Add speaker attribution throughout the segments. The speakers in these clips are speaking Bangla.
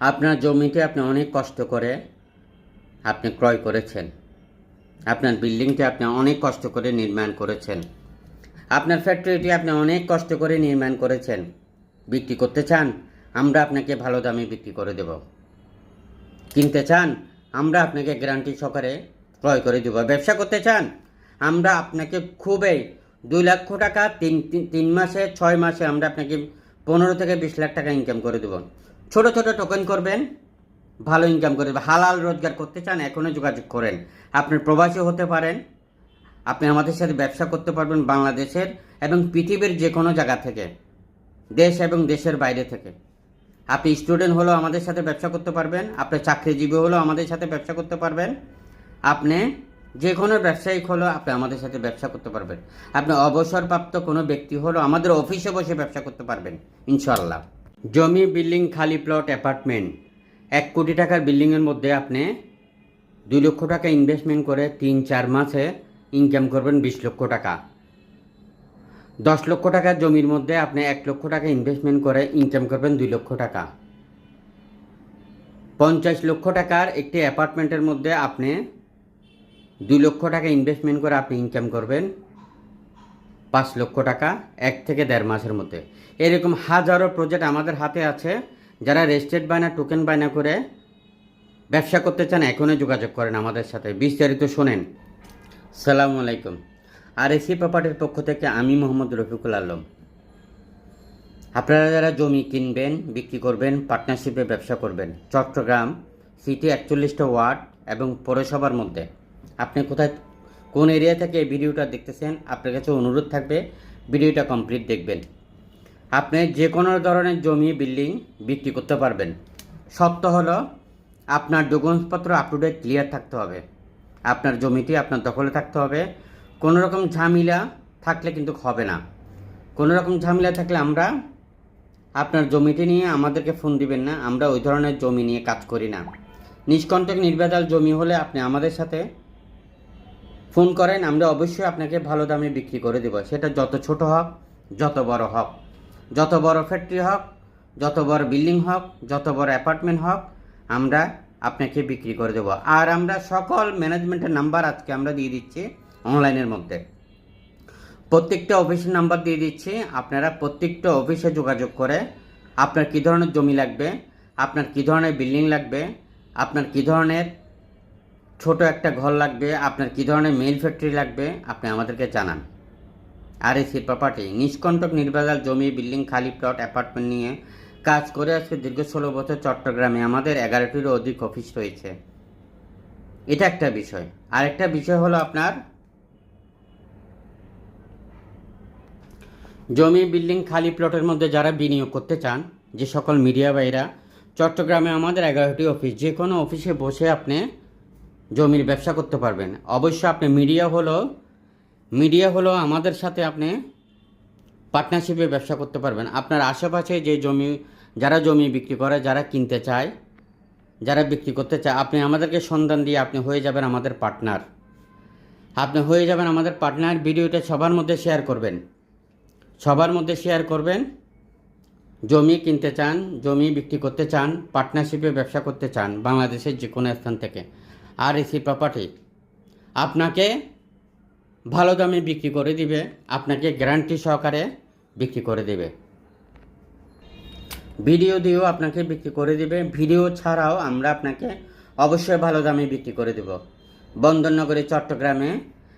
Speaker 1: আপনার জমিতে আপনি অনেক কষ্ট করে আপনি ক্রয় করেছেন। আপনার বিল্ডিংটি আপনি অনেক কষ্ট করে নির্মাণ করেছেন। আপনার ফ্যাক্টরিটি আপনি অনেক কষ্ট করে নির্মাণ করেছেন। বিক্রি করতে চান, আমরা আপনাকে ভালো দামে বিক্রি করে দেব। কিনতে চান, আমরা আপনাকে গ্যারান্টি সহকারে ক্রয় করে দেব। ব্যবসা করতে চান, আমরা আপনাকে খুবই দুই লক্ষ টাকা তিন তিন- তিন মাসে, ছয় মাসে আমরা আপনাকে পনেরো থেকে বিশ লাখ টাকা ইনকাম করে দেব। ছোট ছোট টোকেন করবেন, ভালো ইনকাম করে হালাল রোজগার করতে চান এখনও যোগাযোগ করেন। আপনি প্রবাসী হতে পারেন, আপনি আমাদের সাথে ব্যবসা করতে পারবেন বাংলাদেশের এবং পৃথিবীর যে কোনো জায়গা থেকে, দেশ এবং দেশের বাইরে থেকে। আপনি স্টুডেন্ট হলেও আমাদের সাথে ব্যবসা করতে পারবেন, আপনি চাকরিজীবী হলেও আমাদের সাথে ব্যবসা করতে পারবেন। আপনি যে কোনো ব্যবসায়িক হলেও আপনি আমাদের সাথে ব্যবসা করতে পারবেন। আপনি অবসরপ্রাপ্ত কোনো ব্যক্তি হলেও আমাদের অফিসে বসে ব্যবসা করতে পারবেন ইনশাল্লাহ জমি বিল্ডিং খালি প্লট অ্যাপার্টমেন্ট। এক কোটি টাকার বিল্ডিংয়ের মধ্যে আপনি দুই লক্ষ টাকা ইনভেস্টমেন্ট করে তিন, চার মাসে ইনকাম করবেন বিশ লক্ষ টাকা। দশ লক্ষ টাকার জমির মধ্যে আপনি এক লক্ষ টাকা ইনভেস্টমেন্ট করে ইনকাম করবেন দুই লক্ষ টাকা। পঞ্চাশ লক্ষ টাকার একটি অ্যাপার্টমেন্টের মধ্যে আপনি দুই লক্ষ টাকা ইনভেস্টমেন্ট করে আপনি ইনকাম করবেন। পাঁচ লক্ষ টাকা এক থেকে দেড় মাসের মধ্যে। এরকম হাজারো প্রজেক্ট আমাদের হাতে আছে। যারা রেজিস্ট্রেড বায়না টোকেন বায়না করে ব্যবসা করতে চান, এখনই যোগাযোগ করেন আমাদের সাথে। বিস্তারিত শোনেন। সালামু আলাইকুম। আর এসি প্রপার্টির পক্ষ থেকে আমি মোহাম্মদ রফিকুল আলম। আপনারা যারা জমি কিনবেন, বিক্রি করবেন পার্টনারশিপে ব্যবসা করবেন, চট্টগ্রাম সিটি একচল্লিশটা ওয়ার্ড এবং পৌরসভার মধ্যে, আপনি কোথায় কোন এরিয়া থেকে এই ভিডিওটা দেখতেছেন, আপনার কাছে অনুরোধ থাকবে, ভিডিওটা কমপ্লিট দেখবেন। আপনি যে কোনো ধরনের জমি, বিল্ডিং বিক্রি করতে পারবেন। সত্য হলো, আপনার ডকুমেন্টসপত্র আপ টু ডেট ক্লিয়ার থাকতে হবে। আপনার জমিটি আপনার দখলে থাকতে হবে। কোনো রকম ঝামেলা থাকলে কিন্তু হবে না। কোনো রকম ঝামেলা থাকলে আমরা আপনার জমিটি নিয়ে আমাদেরকে ফোন দিবেন না। আমরা ওই ধরনের জমি নিয়ে কাজ করি না। নিষ্কণ্টক নির্ভেজাল জমি হলে আপনি আমাদের সাথে ফোন করেন, আমরা অবশ্যই আপনাকে ভালো দামে বিক্রি করে দেব। সেটা যত ছোট হোক, যত বড় হোক। যত বড় ফ্যাক্টরি হোক, যত বড় বিল্ডিং হোক, যত বড় অ্যাপার্টমেন্ট হোক, আমরা আপনাকে বিক্রি করে দেব। আর আমরা সকল ম্যানেজমেন্টের নাম্বার আজকে আমরা দিয়ে দিচ্ছি অনলাইনের মধ্যে। প্রত্যেকটা অফিসের নাম্বার দিয়ে দিচ্ছি। আপনারা প্রত্যেকটা অফিসে যোগাযোগ করে আপনার কী ধরনের জমি লাগবে, আপনার কী ধরনের বিল্ডিং লাগবে, আপনার কী ধরনের ছোট একটা ঘর লাগবে, আপনার কী ধরনের মেল ফ্যাক্টরি লাগবে, আপনি আমাদেরকে জানান। আর এসি প্রপার্টি নিষ্কণ্টক নির্বাচাল জমি বিল্ডিং খালি প্লট অ্যাপার্টমেন্ট নিয়ে কাজ করে আজকে দীর্ঘ ষোলো বছর চট্টগ্রামে আমাদের এগারোটিরও অধিক অফিস রয়েছে। এটা একটা বিষয়। আরেকটা বিষয় হলো আপনার জমি বিল্ডিং খালি প্লটের মধ্যে যারা বিনিয়োগ করতে চান, যে সকল মিডিয়া ভাইরা, চট্টগ্রামে আমাদের এগারোটি অফিস যে কোনো অফিসে বসে আপনি জমির ব্যবসা করতে পারবেন। অবশ্য আপনি মিডিয়া হলো মিডিয়া হলো আমাদের সাথে আপনি পার্টনারশিপে ব্যবসা করতে পারবেন। আপনার আশেপাশে যে জমি, যারা জমি বিক্রি করে, যারা কিনতে চায়, যারা বিক্রি করতে চায়, আপনি আমাদেরকে সন্ধান দিয়ে আপনি হয়ে যাবেন আমাদের পার্টনার আপনি হয়ে যাবেন আমাদের পার্টনার ভিডিওটা সবার মধ্যে শেয়ার করবেন। সবার মধ্যে শেয়ার করবেন। জমি কিনতে চান, জমি বিক্রি করতে চান পার্টনারশিপে ব্যবসা করতে চান, বাংলাদেশের যে কোনো স্থান থেকে। আর এসি প্রপার্টি আপনাকে ভালো দামে বিক্রি করে দিবে, আপনাকে গ্যারান্টি সহকারে বিক্রি করে দেবে। ভিডিও দিয়েও আপনাকে বিক্রি করে দিবে ভিডিও ছাড়াও আমরা আপনাকে অবশ্যই ভালো দামে বিক্রি করে দেব। বন্দরনগরে, চট্টগ্রামে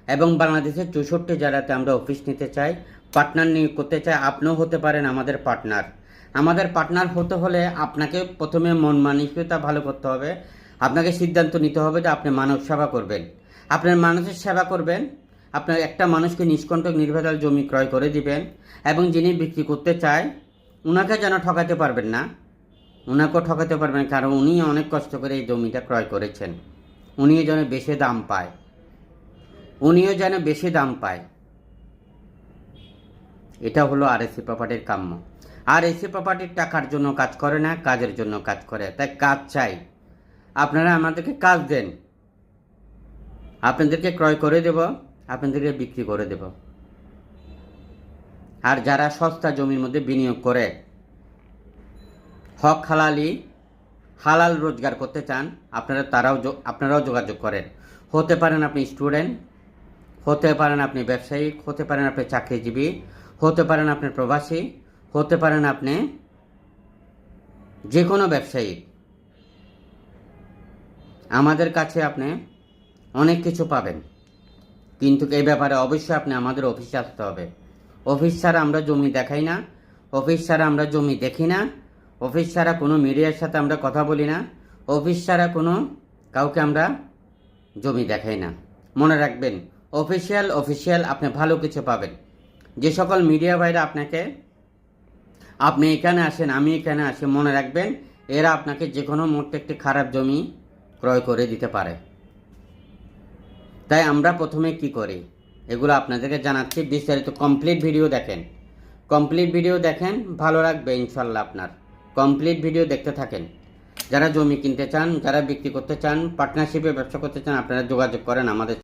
Speaker 1: এবং বাংলাদেশের চৌষট্টি জেলাতে আমরা অফিস নিতে চাই পার্টনার নিয়োগ করতে চাই। আপনিও হতে পারেন আমাদের পার্টনার আমাদের পার্টনার হতে হলে আপনাকে প্রথমে মন মানসিকতা ভালো করতে হবে। আপনাকে সিদ্ধান্ত নিতে হবে যে আপনি মানব সেবা করবেন। আপনার মানুষের সেবা করবেন। আপনার একটা মানুষকে নিষ্কণ্টক নির্ভেজাল জমি ক্রয় করে দিবেন এবং যিনি বিক্রি করতে চায় ওনাকে যেন ঠকাতে পারবেন না। ওনাকেও ঠকাতে পারবেন কারণ উনি অনেক কষ্ট করে এই জমিটা ক্রয় করেছেন। উনিও যেন বেশি দাম পায়। উনিও যেন বেশি দাম পায়। এটা হলো আর এসি প্রপার্টির কাম্য। আর এসি প্রপার্টির টাকার জন্য কাজ করে না, কাজের জন্য কাজ করে। তাই কাজ চাই। আপনারা আমাদেরকে কাজ দেন। আপনাদেরকে ক্রয় করে দেব, আপনাদেরকে বিক্রি করে দেব। আর যারা সস্তা জমির মধ্যে বিনিয়োগ করে, হক হালালি, হালাল রোজগার করতে চান, আপনারা তারাও আপনারাও যোগাযোগ করেন। হতে পারেন আপনি স্টুডেন্ট, হতে পারেন আপনি ব্যবসায়িক, হতে পারেন আপনি চাকরিজীবী, হতে পারেন আপনি প্রবাসী, হতে পারেন আপনি যে কোনো ব্যবসায়িক। আমাদের কাছে আপনি অনেক কিছু পাবেন। কিন্তু এই ব্যাপারে অবশ্যই আপনি আমাদের অফিসে আসতে হবে। অফিস ছাড়া আমরা জমি দেখাই না, অফিস ছাড়া আমরা জমি দেখি না, অফিস ছাড়া কোনো মিডিয়ার সাথে আমরা কথা বলি না, অফিস ছাড়া কোনো কাউকে আমরা জমি দেখাই না। মনে রাখবেন, অফিসিয়াল অফিসিয়াল আপনি ভালো কিছু পাবেন। যে সকল মিডিয়া ভাইরা আপনাকে, আপনি এখানে আসেন, আমি এখানে আসি, মনে রাখবেন, এরা আপনাকে যে কোনো মুহূর্তে একটি খারাপ জমি ক্রয় করে দিতে পারে। তাই আমরা প্রথমে কি করি? এগুলো আপনাদেরকে জানাচ্ছি। বিস্তারিত কমপ্লিট ভিডিও দেখেন। কমপ্লিট ভিডিও দেখেন, ভালো লাগবে ইনশাল্লাহ আপনার। কমপ্লিট ভিডিও দেখতে থাকেন। যারা জমি কিনতে চান, যারা বিক্রি করতে চান পার্টনারশিপে ব্যবসা করতে চান, আপনারা যোগাযোগ করেন আমাদের